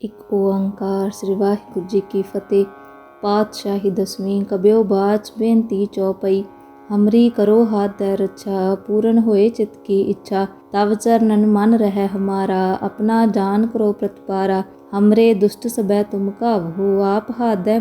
ਇੱਕ ਓੰਕਾਰ ਸ੍ਰੀ ਵਾਹਿਗੁਰੂ ਜੀ ਕੀ ਫਤਿਹ ਪਾਤਸ਼ਾਹੀ ਦਸਵੀਂ ਕਬਿਓ ਬਾਚ ਬੇਨਤੀ ਚੌਪਈ ਹਮਰੀ ਕਰੋ ਹਾਥ ਹੈ ਰੱਛਾ ਪੂਰਨ ਹੋਏ ਚਿਤ ਕੀ ਇੱਛਾ ਤਵ ਚਰਨਨ ਮਨ ਰਹਿ ਹਮਾਰਾ ਆਪਣਾ ਜਾਨ ਕਰੋ ਪ੍ਰਤਪਾਰਾ ਹਮਰੇ ਦੁਸ਼ਟ ਸਬੈ ਤੁਮ ਕਾਵਹੋ ਆਪ ਹਾਦੈ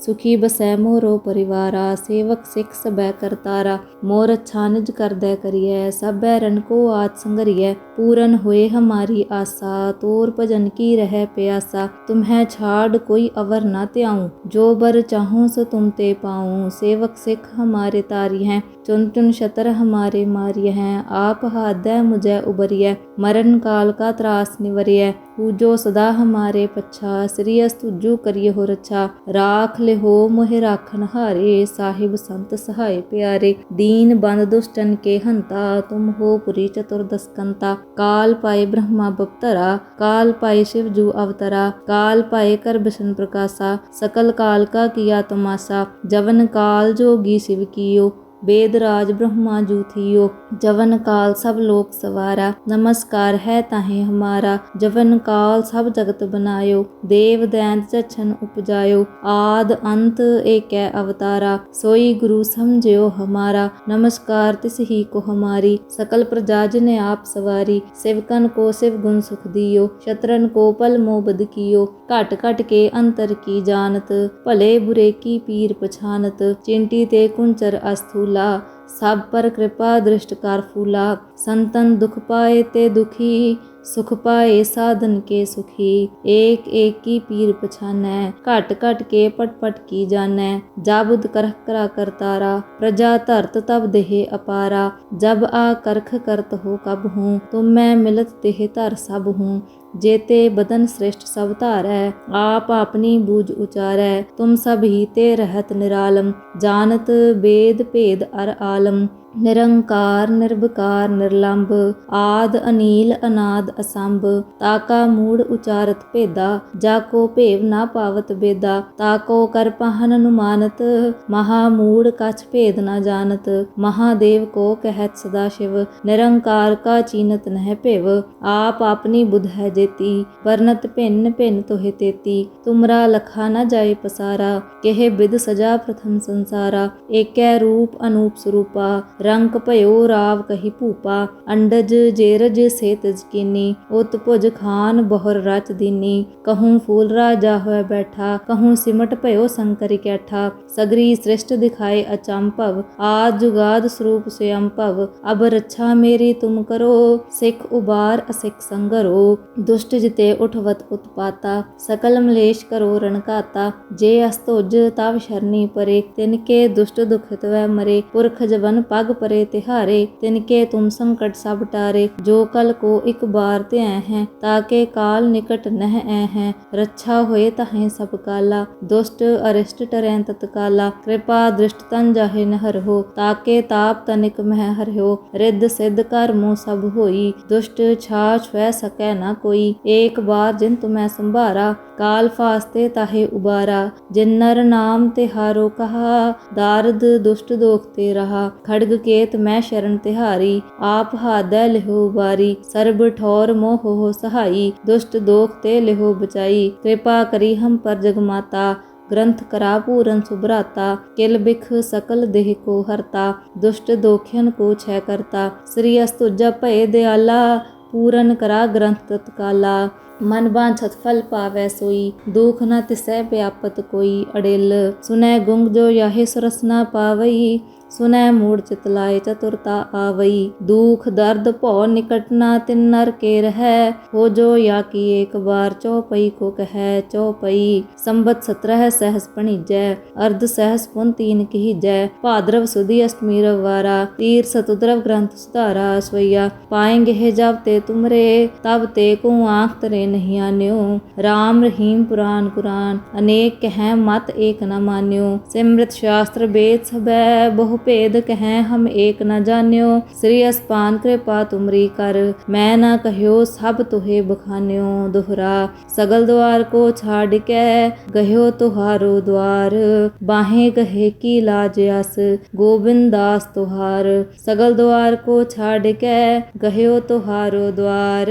सुखी बसै मोरो परिवारा सेवक सिख सबै करतारा मोर अच्छा निज कर दै करिए सब रन को आत संगरिए पूरन होए हमारी आसा तोर भजन की रह प्यासा तुम्हें छाड़ कोई अवर न त्याऊ जो बर चाहो सो तुम ते पाऊँ सेवक सिख हमारे तारी हैं चुन चुन शतर हमारे मारिय हैं आप हादय मुझे उबरिय मरण काल का त्रास निवरिय पूजो सदा हमारे पच्छा श्री अस्तुजू करिय हो रच्छा राख ले ਲਿਹੋ ਮੋਹਿ ਰਾਖਨ ਹਾਰੇ ਸਾਹਿਬ ਸੰਤ ਸਹਾਇ ਪਿਆਰੇ ਦੀਨ ਬੰਦ ਦੁਸ਼ਟਨ ਕੇ ਹੰਤਾ ਤੁਮ ਹੋ ਪੁਰੀ ਚਤੁਰਦਸ ਕੰਤਾ ਕਾਲ ਪਾਏ ਬ੍ਰਹਮਾ ਬਪਤਰਾ ਕਾਲ ਪਾਏ शिव जू अवतरा काल पाए कर बिशन प्रकाशा सकल काल का किया तमाशा जवन काल जोगी शिव कियो वेद राज ब्रह्मा जू थियो जवन काल सब लोक सवारा। नमस्कार है ताहे हमारा, जवन काल सब जगत बनायो। देव दैंत चछन उपजायो, आद अंत एक अवतारा। सोई गुरु समझयो हमारा, नमस्कार तिस ही को हमारी। सकल प्रजा जिने आप सवारी, सेवकन को शिव गुण सुख दियो। शत्रन को पल मोबद कियो। घट घट के अंतर की जानत, भले बुरे की पीर पछानत। चिंटी ते कुंचर अस्थूल फूला, सब पर कृपा दृष्ट कर फूला। संतन दुख पाए ते दुखी, सुख पाए साधन के सुखी। एक एक की पीर पछानै, घट घट के पट पट की जानै। जाबुद करह करा करतारा प्रजा धरत तब देह अपारा। जब आ करख करत हो कब हूँ, तुम मैं मिलत देह धर सब हूँ। जेते बदन श्रेष्ठ सब धारै आप अपनी बूझ उचारै तुम सब ही ते रहत निरालम जानत वेद भेद अर आलम ਨਿਰੰਕਾਰ ਨਿਰਭਕਾਰ ਨਿਰਲੰਭ ਆਦ ਅਨੀਲ ਅਨਾਦ ਅਸੰਭ ਤਾਕਾ ਮੂੜ ਉਚਾਰਤ ਭੇਦਾ ਜਾ ਕੋ ਭੇਵ ਨਾ ਪਾਵਤ ਬੇਦਾ ਤਾਕੋ ਕਰ ਪਹਨ ਅਨੁਮਾਨਤ ਮਹਾ ਮੂੜ ਕਛ ਭੇਦ ਨਾ ਜਾਣਤ ਮਹਾਦੇਵ ਕੋ ਕਹਿਤ ਸਦਾ ਸ਼ਿਵ ਨਿਰੰਕਾਰ ਕਾ ਚੀਨਤ ਨਹਿ ਭਿਵ ਆਪ ਆਪਣੀ ਬੁਧ ਹੈ जेती वर्णत भिन्न भिन्न तोहे तेती। तुमरा लखा न जाए पसारा, केह बिद सजा प्रथम संसारा। एक रूप अनूप स्वरूपा, रंक भयो राव कही भूपा अंडज जेरज से तजकीनी उत भुज खान बहुर रच दीनी। कहूँ फूल राजा हो बैठा, कहूँ सिमट भयो शंकर कैठा। सगरी सृष्ट दिखाए अचंभव आद जुगाद स्वरूप स्वयं भव अब रक्षा मेरी तुम करो, सिख उबार असिख संगरो। दुष्ट जिते उठवत उत्पाता सकल मलेश करो रणकाता जे अस्तुज तव शरणी परे तिनके दुष्ट दुखित वै मरे पुरख जवन पग परे तिहारे तिनके तुम संकट सब टारे जो कल को ਇੱਕ ਬਾਰ ਤੇ ਐ ਹੈ ਤਾਕੇ ਕਾਲ ਨਿਕਟ ਨਹਿ ਐ ਹੈ। ਰੱਛਾ ਹੋਏ ਤਹੈ ਸਭ ਕਾਲਾ, ਦੁਸ਼ਟ ਅਰਿਸ਼ਟ ਟਰੈ ਤਤਕਾਲਾ। ਕਿਰਪਾ ਦ੍ਰਿਸ਼ਟ ਤਨ ਜਾਹੇ ਨਹਰ ਹੋ ਤਾਕੇ ਤਾਪ ਤਨਿਕ ਮਹਿ ਹਰਿਓ। ਰਿੱਧ ਸਿੱਧ ਕਰਮੋ ਸਭ ਹੋਈ, ਦੁਸ਼ਟ ਛਾ ਛੁਐ ਸਕੈ ਨਾ ਕੋਈ। ਏਕ ਬਾਰ ਜਿਨ ਤੁਮੈ ਸੰਭਾਰਾ ਕਾਲ ਫਾਸਤੇ ਤਾਹੇ ਉਬਾਰਾ ਜਿਨਰ ਨਾਮ ਤੇ ਹਾਰੋ ਕਹਾ ਦਾਰਦ ਦੁਸ਼ਟ ਦੋਖ ਤੇ ਰਹਾ ਖੜਗ ਕੇਤ ਮੈਂ ਸ਼ਰਨ ਤਿਹਾਰੀ ਆਪ ਹਾਦੈ ਲਿਹੋ ਬਾਰੀ ਸਰਬ ਠੌਰ ਮੋਹ ਹੋ ਸਹਾਈ ਦੁਸ਼ਟ ਦੋਖ ਤੇ ਲਿਹੋ ਬਚਾਈ ਕਿਰਪਾ ਕਰੀ ਹਮ ਪਰ ਜਗ ਮਾਤਾ ग्रंथ करा पूरन सुभराता किल बिख सकल देह को हरता दुष्ट दोखियन को छय करता श्री अस्तुजा भय दयाला पूरन करा ग्रंथ तत्काला। मन वांछत फल पावे सोई, दुख न तिसै व्यापत कोई अड़िल। सुनय गुंग जो यह सुरस न पावई सुनय मूड चितलाए चतुरता आवई दुख, दर्द, भौ निकट न तिन नर के रह, हो जो या की एक बार चौपई को कह, चौपई। संबत सत्रह सहस पणिजय अर्ध सहस पुन तीन कही जय भाद्रव सुधी अष्टमी रवारा तीर सतुद्रव ग्रंथ सुधारा सवैया पाएँगे जब ते तुमरे, तब ते कु आँख तरे नहीं आन्यो। राम रहीम पुराण कुरान अनेक कह मत एक न मान्यो। सिमृत शास्त्र बेद सब बहु भेद कह हम एक न जान्यो। श्री असपान कृपा तुमरी कर, मैं न कहो सब तुहे बखान्यो। दोहरा, सगल द्वार को छाड़ के गहो तुहारो द्वार। बाहें कहे की लाज अस, गोविंद दास तुहार। सगल द्वार को छाड़ के गहो तुहारो द्वार।